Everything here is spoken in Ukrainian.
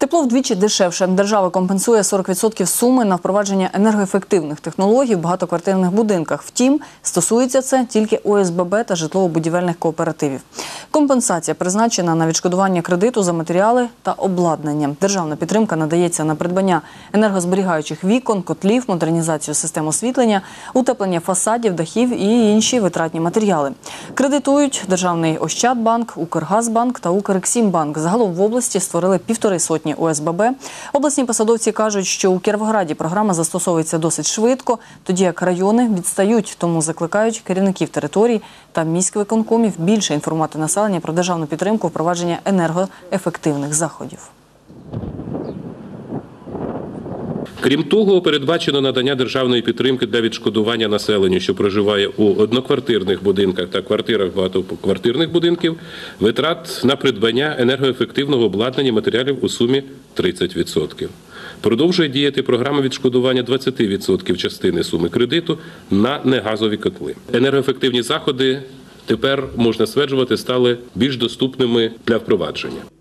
Тепло вдвічі дешевше. Держава компенсує 40% суми на впровадження енергоефективних технологій в багатоквартирних будинках. Втім, стосується це тільки ОСББ та житлово-будівельних кооперативів. Компенсація призначена на відшкодування кредиту за матеріали та обладнання. Державна підтримка надається на придбання енергозберігаючих вікон, котлів, модернізацію систем освітлення, утеплення фасадів, дахів і інші витратні матеріали. Кредитують Державний Ощадбанк, Укргазбанк та Укрексімбанк. Загалом в області створили півтори сотні ОСББ. Обласні посадовці кажуть, що у Кіровограді програма застосовується досить швидко, тоді як райони відстають, тому закликають керівників територій та міськвиконкомів більше інформувати населення про державну підтримку впровадження енергоефективних заходів. Крім того, передбачено надання державної підтримки для відшкодування населенню, що проживає у одноквартирних будинках та квартирах багатоквартирних будинків, витрат на придбання енергоефективного обладнання матеріалів у сумі 30%. Продовжує діяти програма відшкодування 20% частини суми кредиту на негазові котли. Енергоефективні заходи тепер можна стверджувати стали більш доступними для впровадження.